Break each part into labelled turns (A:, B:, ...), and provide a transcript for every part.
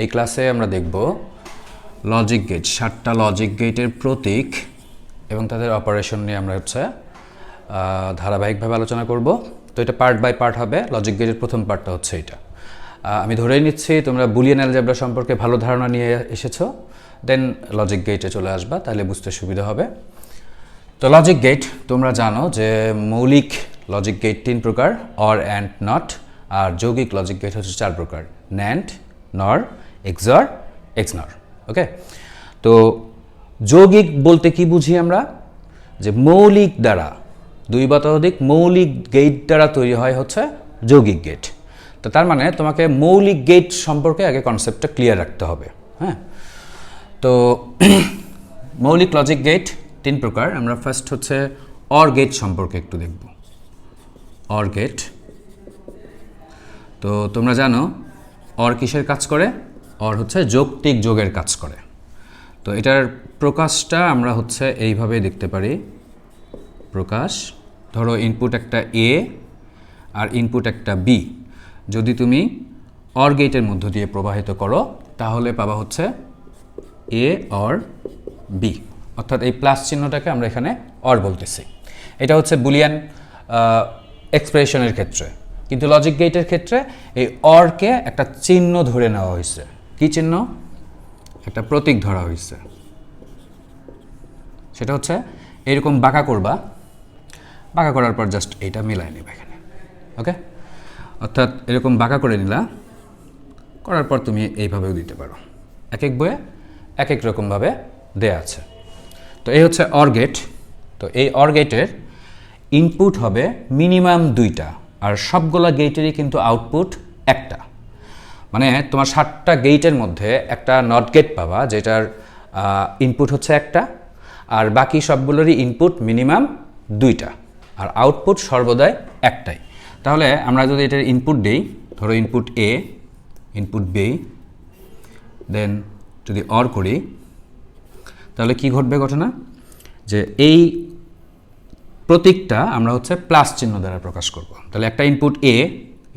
A: এই ক্লাসে আমরা দেখব লজিক গেট সাতটা লজিক গেটের প্রতীক এবং তাদের অপারেশন নিয়ে আমরা হচ্ছে ধারাবাহিকভাবে আলোচনা করব। তো এটা পার্ট বাই পার্ট হবে লজিক গেটের প্রথম পার্টটা হচ্ছে এটা। আমি ধরেই নিচ্ছি, তোমরা বুলিয়ান অ্যালজেব্রা সম্পর্কে ভালো ধারণা নিয়ে এসেছ দেন লজিক গেটে চলে আসবা, তাহলে বুঝতে সুবিধা হবে। তো লজিক গেট তোমরা জানো যে মৌলিক লজিক গেট তিন প্রকার অর অ্যান্ড নট আর যৌগিক লজিক গেট হচ্ছে চার প্রকার ন্যান্ড নর এক্সর এক্সনর ওকে তো যৌগিক বলতে কি বুঝি আমরা? যে মৌলিক দ্বারা, দুই বা ততোধিক মৌলিক গেট দ্বারা তৈরি হয় হচ্ছে যৌগিক গেট তো তার মানে তোমাকে মৌলিক গেট সম্পর্কে আগে কনসেপ্টটা ক্লিয়ার রাখতে হবে হ্যাঁ? তো মৌলিক লজিক গেট তিন প্রকার। আমরা ফার্স্ট হচ্ছে অর গেট সম্পর্কে একটু দেখব। অর গেট তো তোমরা জানো অর কিসের কাজ করে? অর হচ্ছে যৌক্তিক যোগের কাজ করে। তো এটার প্রকাশটা আমরা হচ্ছে এইভাবে দেখতে পারি। প্রকাশ, ধরো ইনপুট একটা এ আর ইনপুট একটা বি যদি তুমি অর গেটের মধ্য দিয়ে প্রবাহিত করো, তাহলে পাবা হচ্ছে এ অর বি অর্থাৎ এই প্লাস চিহ্নটাকে আমরা এখানে অর বলতেছি। এটা হচ্ছে বুলিয়ান এক্সপ্রেশনের ক্ষেত্রে। কিন্তু লজিক গেটের ক্ষেত্রে এই অরকে একটা চিহ্ন ধরে নেওয়া হয়েছে। কি চিহ্ন? একটা প্রতীক ধরা হয়েছে। সেটা হচ্ছে এরকম বাঁকা করবা। বাঁকা করার পর জাস্ট এইটা মিলাই নেবে এখানে। ওকে অর্থাৎ এরকম বাঁকা করে নিলা। করার পর তুমি এইভাবেও দিতে পারো। এক এক বইয়ে এক এক রকমভাবে দেয়া আছে। তো এই হচ্ছে অর গেট তো এই অর গেটের ইনপুট হবে মিনিমাম দুইটা। আর সবগুলা গেটেরই কিন্তু আউটপুট একটা। মানে তোমার সাতটা গেটের মধ্যে একটা নট গেট পাবা, যেটার ইনপুট হচ্ছে একটা, আর বাকি সবগুলোরই ইনপুট মিনিমাম দুইটা, আর আউটপুট সর্বদাই একটাই। তাহলে আমরা যদি এটার ইনপুট দেই, ধরো ইনপুট এ ইনপুট বি দেন যদি অর করি, তাহলে কি ঘটবে ঘটনা? যে এই প্রতীকটা আমরা হচ্ছে প্লাস চিহ্ন দ্বারা প্রকাশ করব। তাহলে একটা ইনপুট এ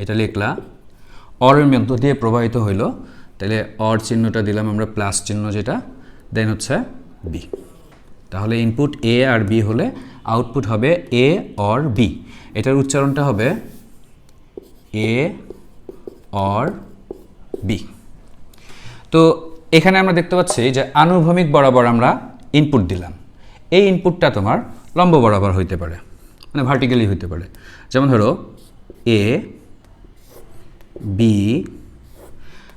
A: এটা লিখলা অরের মধ্য দিয়ে প্রবাহিত হইল, তাহলে অর চিহ্নটা দিলাম আমরা প্লাস চিহ্ন যেটা দেন হচ্ছে বি তাহলে ইনপুট এ আর বি হলে আউটপুট হবে এ অর বি এটার উচ্চারণটা হবে এ অর বি তো এখানে আমরা দেখতে পাচ্ছি যে আনুভূমিক বরাবর আমরা ইনপুট দিলাম। এই ইনপুটটা তোমার লম্ব বরাবর হইতে পারে মানে ভার্টিক্যালি হইতে পারে। যেমন ধরো এ বি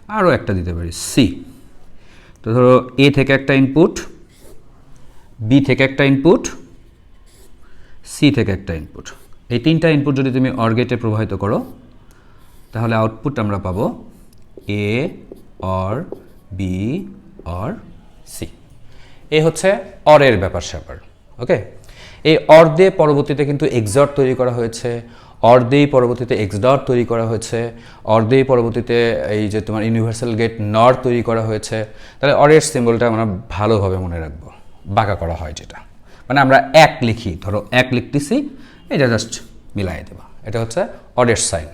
A: আরও একটা দিতে পারি সি তো ধরো এ থেকে একটা ইনপুট বি থেকে একটা ইনপুট সি থেকে একটা ইনপুট এই তিনটা ইনপুট যদি তুমি অর্গেটে প্রবাহিত করো, তাহলে আউটপুট আমরা পাবো A or B or C A হচ্ছে অরের ব্যাপার স্যাপার ওকে এই অর দিয়ে পরবর্তীতে কিন্তু এক্সট তৈরি করা হয়েছে অর দিয়েই পরবর্তীতে এক্স ডট তৈরি করা হয়েছে অর দিয়েই পরবর্তীতে এই যে তোমার ইউনিভার্সাল গেট নর তৈরি করা হয়েছে, তাহলে অরের সিম্বলটা আমরা ভালোভাবে মনে রাখব, বাঁকা করা হয় যেটা। মানে আমরা এক লিখি, ধরো এক লিখতেছি, এটা জাস্ট মিলাই দেবা, এটা হচ্ছে অরের সাইন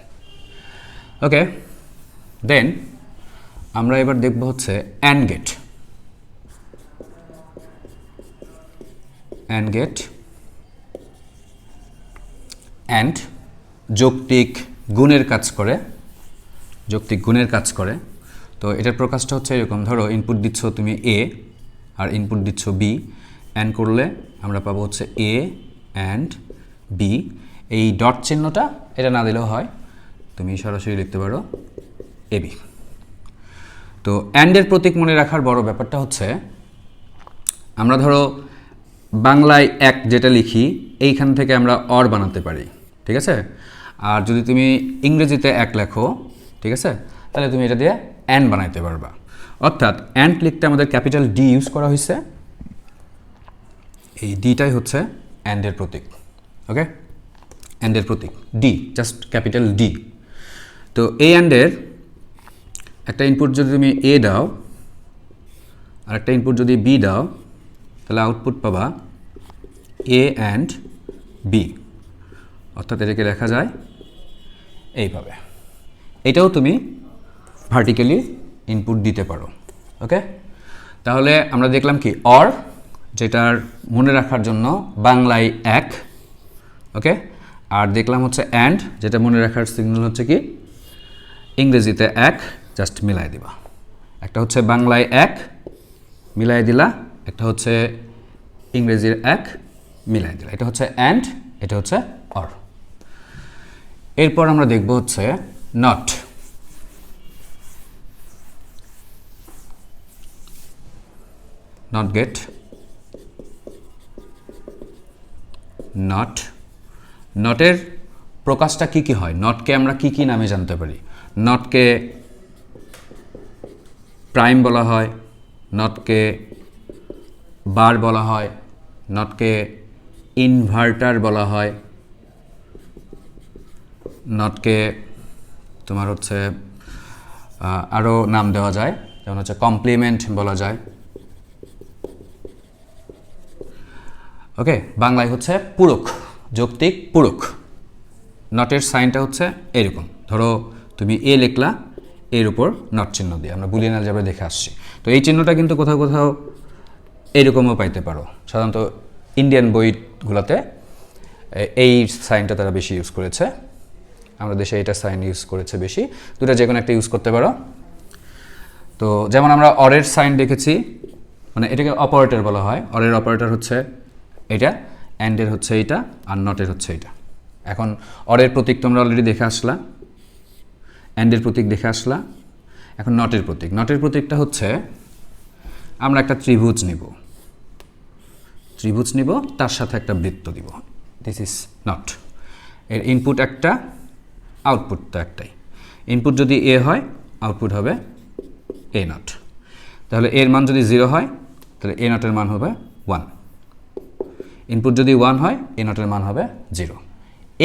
A: ওকে দেন আমরা এবার দেখব হচ্ছে and gate and gate and যৌক্তিক গুণের কাজ করে, যৌক্তিক গুণের কাজ করে। তো এটার প্রকাশটা হচ্ছে এরকম, ধরো ইনপুট দিচ্ছ তুমি এ আর ইনপুট দিচ্ছ বি অ্যান্ড করলে আমরা পাবো হচ্ছে এ অ্যান্ড বি এই ডট চিহ্নটা এটা না দিলেও হয়, তুমি সরাসরি লিখতে পারো এবি তো অ্যান্ডের প্রতীক মনে রাখার বড় ব্যাপারটা হচ্ছে, আমরা ধরো বাংলায় এক যেটা লিখি, এইখান থেকে আমরা অর বানাতে পারি। ঠিক আছে? আর যদি তুমি ইংরেজিতে এক লেখো, ঠিক আছে? তাহলে তুমি এটা দিয়ে অ্যান্ড বানাইতে পারবা। অর্থাৎ অ্যান্ড লিখতে আমাদের ক্যাপিটাল ডি ইউজ করা হয়েছে এই ডিটাই হচ্ছে অ্যান্ডের প্রতীক ওকে অ্যান্ডের প্রতীক ডি জাস্ট ক্যাপিটাল ডি তো এই অ্যান্ডের একটা ইনপুট যদি তুমি এ দাও, আর একটা ইনপুট যদি বি দাও, তাহলে আউটপুট পাবা এ অ্যান্ড বি অর্থাৎ এটাকে লেখা যায় এইভাবে। এটাও তুমি ভার্টিক্যালি ইনপুট দিতে পারো ওকে তাহলে আমরা দেখলাম কি অর যেটার মনে রাখার জন্য বাংলায় এক ওকে আর দেখলাম হচ্ছে অ্যান্ড যেটা মনে রাখার সিগন্যাল হচ্ছে কি? ইংরেজিতে এক জাস্ট মিলাই দিবা। একটা হচ্ছে বাংলায় এক, মিলাই দিলা। একটা হচ্ছে ইংরেজির এক, মিলাই দিলা। এটা হচ্ছে অ্যান্ড এটা হচ্ছে অর এরপর আমরা দেখব হচ্ছে নট নট গেট নট নটের প্রকাশটা কি কি হয়? নটকে আমরা কি কি নামে জানতে পারি? নটকে প্রাইম বলা হয় নটকে বার বলা হয় নটকে ইনভার্টার বলা হয় নটকে তোমার হচ্ছে আরও নাম দেওয়া যায়, যেমন হচ্ছে কমপ্লিমেন্ট বলা যায়। ওকে বাংলায় হচ্ছে পূরক, যৌক্তিক পূরক। নটের সাইনটা হচ্ছে এরকম। ধরো তুমি এ লিখলা, এর উপর নট চিহ্ন দিয়ে। আমরা বুলিয়ান যাবে দেখে আসছি। তো এই চিহ্নটা কিন্তু কোথাও কোথাও এরকমও পাইতে পারো। সাধারণত ইন্ডিয়ান বইগুলোতে এই সাইনটা তারা বেশি ইউজ করেছে। আমরা দেশে এটা সাইন ইউজ করেছে বেশি। দুটা যে কোনো একটা ইউজ করতে পারো। তো যেমন আমরা অরের সাইন দেখেছি মানে এটাকে অপারেটর বলা হয়। অরের অপারেটর হচ্ছে এটা অ্যান্ডের হচ্ছে এইটা, আর নটের হচ্ছে এটা এখন অরের প্রতীক তোমরা অলরেডি দেখে আসলা অ্যান্ডের প্রতীক দেখে আসলা, এখন নটের প্রতীক। নটের প্রতীকটা হচ্ছে, আমরা একটা ত্রিভুজ নিব। ত্রিভুজ নিব, তার সাথে একটা বৃত্ত দিব। দিস ইজ নট এর ইনপুট একটা আউটপুট তো একটাই। ইনপুট যদি এ হয়, আউটপুট হবে এ নট। তাহলে এর মান যদি জিরো হয়, তাহলে এ নটের মান হবে ওয়ান। ইনপুট যদি ওয়ান হয় এ নটের মান হবে জিরো।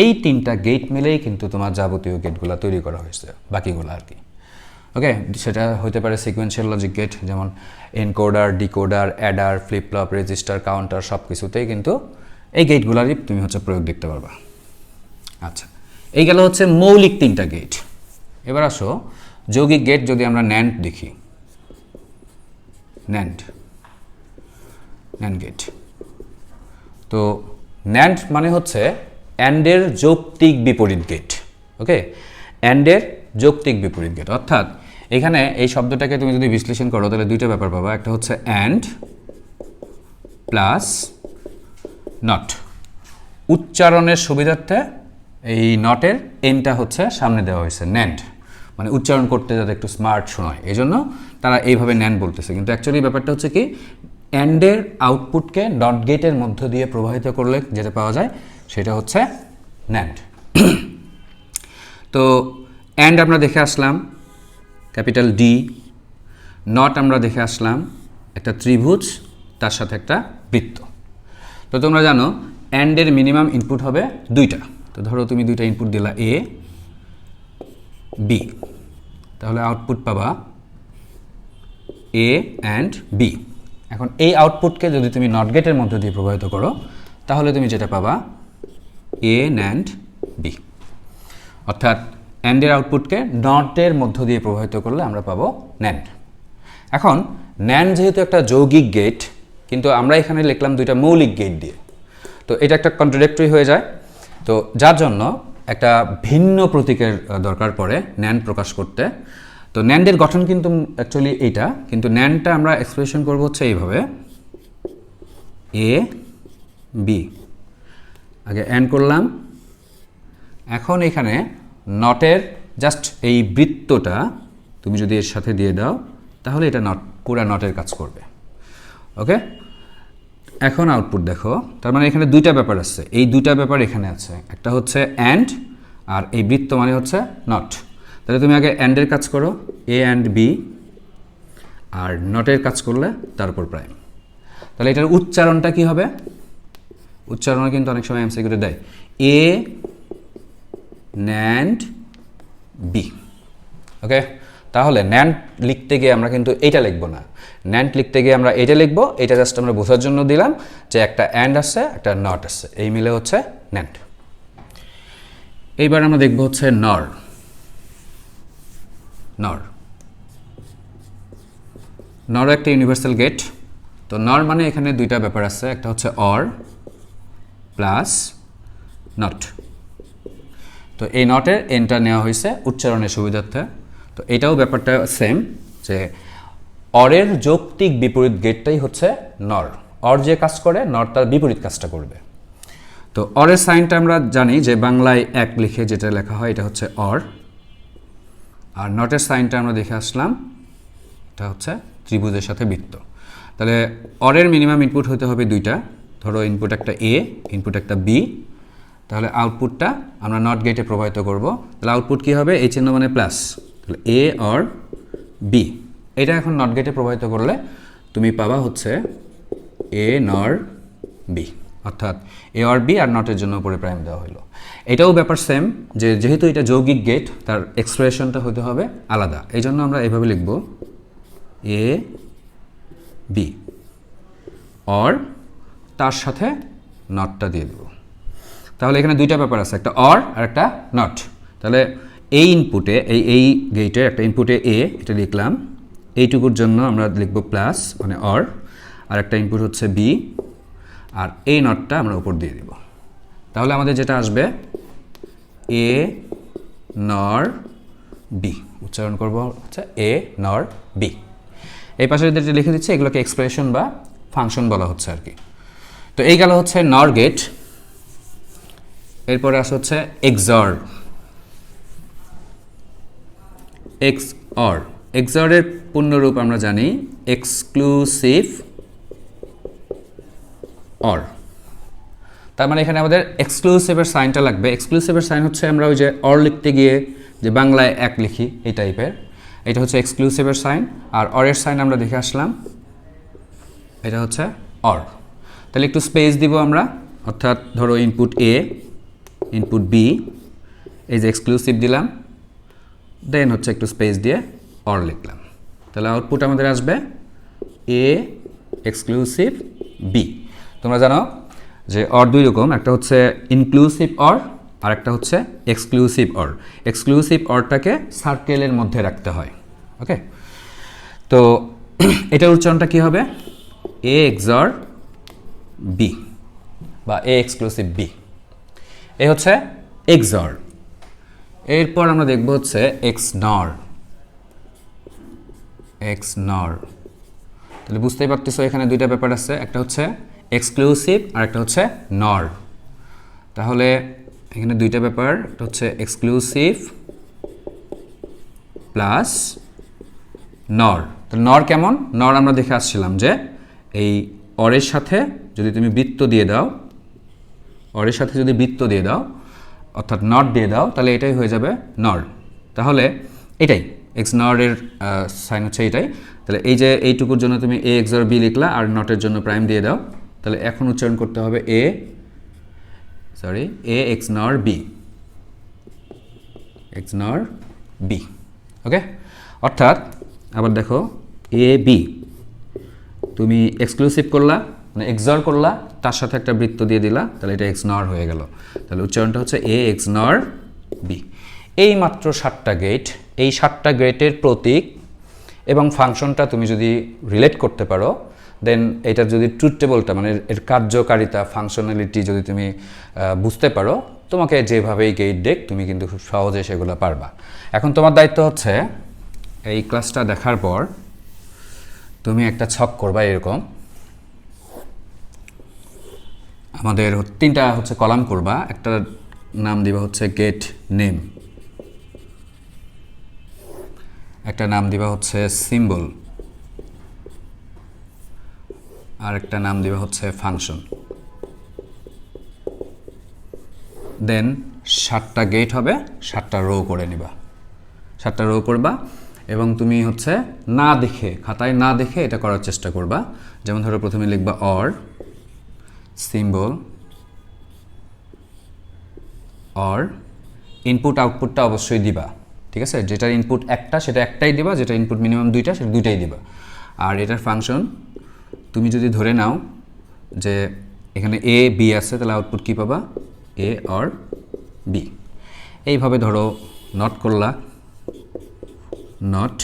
A: এই তিনটা গেট মিলেই কিন্তু তোমার যাবতীয় গেটগুলো তৈরি করা হয়েছে, বাকিগুলো আর কি। ওকে সেটা হতে পারে সিকোয়েন্সিয়াল লজিক গেট যেমন encoder decoder adder flip flop register counter সব কিছুতেই কিন্তু এই গেটগুলোরই তুমি হচ্ছে প্রয়োগ দেখতে পারবা। আচ্ছা। এই গেল হচ্ছে মৌলিক তিনটা গেট এবার আসো, যৌগিক গেট যদি আমরা ন্যান্ড দেখি। ন্যান্ড ন্যান্ড গেট তো ন্যান্ড মানে হচ্ছে অ্যান্ডের যৌক্তিক বিপরীত গেট ওকে অ্যান্ডের যৌক্তিক বিপরীত গেট অর্থাৎ এখানে এই শব্দটাকে তুমি যদি বিশ্লেষণ করো, তাহলে দুইটা ব্যাপার পাবা। একটা হচ্ছে অ্যান্ড প্লাস নট উচ্চারণের সুবিধার্থে এই নটের এনটা হচ্ছে সামনে দেওয়া হয়েছে ন্যান্ড মানে উচ্চারণ করতে যাতে একটু স্মার্ট শোনায়। এই জন্য তারা এইভাবে ন্যান্ড বলতেছে। কিন্তু অ্যাকচুয়ালি ব্যাপারটা হচ্ছে কি অ্যান্ডের আউটপুটকে ডট গেটের মধ্য দিয়ে প্রবাহিত করলে যেটা পাওয়া যায়, সেটা হচ্ছে ন্যান্ড তো অ্যান্ড আমরা দেখে আসলাম, ক্যাপিটাল ডি নট আমরা দেখে আসলাম, একটা ত্রিভুজ, তার সাথে একটা বৃত্ত। তো তোমরা জানো অ্যান্ডের মিনিমাম ইনপুট হবে দুইটা। তো ধরো তুমি দুইটা ইনপুট দিলা এ বি তাহলে আউটপুট পাবা এ অ্যান্ড বি এখন এই আউটপুটকে যদি তুমি নট গেটের মধ্যে দিয়ে প্রবাহিত করো, তাহলে তুমি যেটা পাবা? এ অ্যান্ড বি অর্থাৎ অ্যান্ডের আউটপুটকে নটের মধ্য দিয়ে প্রবাহিত করলে আমরা পাবো ন্যান্ড এখন ন্যান্ড যেহেতু একটা যৌগিক গেট কিন্তু আমরা এখানে লিখলাম দুইটা মৌলিক গেট দিয়ে। তো এটা একটা কন্ট্রাডিক্টরি হয়ে যায়। তো যার জন্য একটা ভিন্ন প্রতীকের দরকার পড়ে ন্যান প্রকাশ করতে। তো ন্যান্ডের গঠন কিন্তু অ্যাকচুয়ালি এইটা, কিন্তু ন্যানটা আমরা এক্সপ্রেশন করব হচ্ছে এইভাবে। এ বি আগে অ্যান্ড করলাম। এখন এখানে নটের জাস্ট এই বৃত্তটা তুমি যদি এর সাথে দিয়ে দাও, তাহলে এটা নট পুরা নটের কাজ করবে। ওকে এখন আউটপুট দেখো। তার মানে এখানে দুইটা ব্যাপার আছে। এই দুইটা ব্যাপার এখানে আছে। একটা হচ্ছে অ্যান্ড আর এই বৃত্ত মানে হচ্ছে নট তাহলে তুমি আগে অ্যান্ডের কাজ করো। এ অ্যান্ড বি আর নটের কাজ করলে তারপর প্রাইম তাহলে এটার উচ্চারণটা কি হবে? উচ্চারণ কিন্তু অনেক সময় এমসিকিউতে দেয়। এ ন্যান্ড বি ওকে তাহলে ন্যান্ট লিখতে গিয়ে আমরা কিন্তু এইটা লিখব না। ন্যান্ট লিখতে গিয়ে আমরা এটা লিখব এটা জাস্ট আমরা বোঝার জন্য দিলাম যে একটা অ্যান্ড আছে, একটা নট আছে। এই মিলে হচ্ছে ন্যান্ট। এইবার আমরা দেখব হচ্ছে নর নর নর একটা ইউনিভার্সাল গেট তো নর মানে এখানে দুইটা ব্যাপার আছে, একটা হচ্ছে অর প্লাস নট তো এই নটের এনটা নেওয়া হয়েছে উচ্চারণের সুবিধার্থে। তো এটাও ব্যাপারটা সেম যে অরের যৌক্তিক বিপরীত গেটটাই হচ্ছে নর। অর যে কাজ করে, নর তার বিপরীত কাজটা করবে। তো অরের সাইনটা আমরা জানি যে বাংলায় এক লিখে যেটা লেখা হয়, এটা হচ্ছে অর। আর নটের সাইনটা আমরা দেখে আসলাম, এটা হচ্ছে ত্রিভুজের সাথে বৃত্ত। তাহলে অরের মিনিমাম ইনপুট হতে হবে দুইটা। ধরো ইনপুট একটা এ ইনপুট একটা বি তাহলে আউটপুটটা আমরা নট গেটে প্রবাহিত করব। তাহলে আউটপুট কী হবে? এই চিহ্ন মানে প্লাস তাহলে এ আর বি এটা এখন নট গেটে প্রবাহিত করলে তুমি পাবা হচ্ছে এ নর বি অর্থাৎ এ আর বি আর নটের জন্য উপরে প্রাইম দেওয়া হলো এটাও ব্যাপার সেম যে যেহেতু এটা যৌগিক গেট তার এক্সপ্রেশনটা হতে হবে আলাদা। এই জন্য আমরা এভাবে লিখব এ বি অর তার সাথে নটটা দিয়ে দেবো। তাহলে এখানে দুইটা ব্যাপার আছে, একটা অর আর একটা নট তাহলে এই ইনপুটে এই এই গেটে একটা ইনপুটে এ এটা লিখলাম। এইটুকুর জন্য আমরা লিখব প্লাস মানে অর আর একটা ইনপুট হচ্ছে বি আর এই নটটা আমরা উপর দিয়ে দিব। তাহলে আমাদের যেটা আসবে? এ নর বি উচ্চারণ করব হচ্ছে এ নর বি এই পাশে যেটা লিখে দিচ্ছে, এগুলোকে এক্সপ্রেশন বা ফাংশন বলা হচ্ছে আর কি। তো এই গেল হচ্ছে নর গেট এরপরে আসে হচ্ছে এক্সর এক্স অর এক্সরের পূর্ণরূপ আমরা জানি এক্সক্লুসিভ অর তার মানে এখানে আমাদের এক্সক্লুসিভের সাইনটা লাগবে। এক্সক্লুসিভের সাইন হচ্ছে আমরা ওই যে অর লিখতে গিয়ে যে বাংলায় এক লিখি, এই টাইপের এটা হচ্ছে এক্সক্লুসিভের সাইন আর অরের সাইন আমরা দেখে আসলাম। এটা হচ্ছে অর তাহলে একটু স্পেস দিব আমরা। অর্থাৎ ধরো ইনপুট এ ইনপুট বি এই যে এক্সক্লুসিভ দিলাম। দেন হচ্ছে একটু স্পেস দিয়ে অর লিখলাম। তাহলে আউটপুট আমাদের আসবে এ এক্সক্লুসিভ বি তোমরা জানো যে অর দুই রকম, একটা হচ্ছে ইনক্লুসিভ অর আর একটা হচ্ছে এক্সক্লুসিভ অর এক্সক্লুসিভ অরটাকে সার্কেলের মধ্যে রাখতে হয় ওকে তো এটার উচ্চারণটা কী হবে? এ এক্সর বি বা এ এক্সক্লুসিভ বি এ হচ্ছে এক্সর এরপর আমরা দেখব হচ্ছে এক্স নর। এক্স নর। তাহলে বুঝতেই পারতেছো, এখানে দুইটা ব্যাপার আছে। একটা হচ্ছে এক্সক্লুসিভ আর একটা হচ্ছে নর। তাহলে এখানে দুইটা ব্যাপার, একটা হচ্ছে এক্সক্লুসিভ প্লাস নর। তো নর কেমন? নর আমরা দেখে আসছিলাম যে এই অরের সাথে যদি তুমি বৃত্ত দিয়ে দাও, অরের সাথে যদি বৃত্ত দিয়ে দাও অর্থাৎ নট দিয়ে দাও, তাহলে এটাই হয়ে যাবে নর তাহলে এটাই এক্স নরের সাইন হচ্ছে এটাই। তাহলে এই যে এইটুকুর জন্য তুমি এ এক্স আর বি লিখলা, আর নটের জন্য প্রাইম দিয়ে দাও। তাহলে এখন উচ্চারণ করতে হবে A sorry A XNOR B XNOR B okay অর্থাৎ, আবার দেখো এ বি তুমি এক্সক্লুসিভ করলা মানে এক্সর করলা তার সাথে একটা বৃত্ত দিয়ে দিলা, তাহলে এটা এক্স নর হয়ে গেল। তাহলে উচ্চারণটা হচ্ছে এ এক্স নর বি এই মাত্র সাতটা গেট এই সাতটা গেটের প্রতীক এবং ফাংশনটা তুমি যদি রিলেট করতে পারো দেন এটা যদি ট্রুথ টেবলটা মানে এর কার্যকারিতা ফাংশনালিটি যদি তুমি বুঝতে পারো, তোমাকে যেভাবেই গেট দেখ, তুমি কিন্তু খুব সহজে সেগুলো পারবা। এখন তোমার দায়িত্ব হচ্ছে, এই ক্লাসটা দেখার পর, তুমি একটা ছক করবা এরকম। আমাদের তিনটা হচ্ছে কলাম করবা, একটা নাম দিবা হচ্ছে গেট নেম একটা নাম দিবা হচ্ছে সিম্বল আর একটা নাম দিবা হচ্ছে ফাংশন দেন সাতটা গেট হবে, সাতটা রো করে নিবা। সাতটা রো করবা এবং তুমি হচ্ছে না দেখে, খাতায় না দেখে এটা করার চেষ্টা করবা। যেমন ধরো প্রথমে লিখবা অর সিম্বল অর ইনপুট আউটপুটটা অবশ্যই দিবা, ঠিক আছে? যেটার ইনপুট একটা, সেটা একটাই দিবা যেটা ইনপুট মিনিমাম দুইটা, সেটা দুইটাই দিবা। আর এটার ফাংশন তুমি যদি ধরে নাও যে এখানে এ বি আছে, তাহলে আউটপুট কী পাবা? এ অর বি এইভাবে ধরো নট করলা নট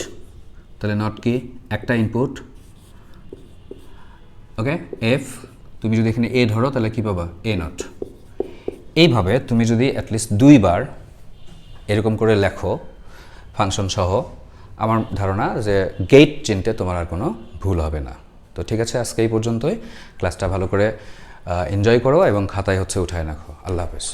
A: তাহলে নট কি? একটা ইনপুট ওকে এফ তুমি যদি এখানে এ ধরো, তাহলে কী পাবা? এ নট এইভাবে তুমি যদি অ্যাটলিস্ট দুইবার এরকম করে লেখো ফাংশন সহ, আমার ধারণা যে গেট চিনতে তোমার আর কোনো ভুল হবে না। তো ঠিক আছে, আজকে এই পর্যন্তই। ক্লাসটা ভালো করে এনজয় করো এবং খাতায় হচ্ছে উঠায় রাখো। আল্লাহ হাফেজ।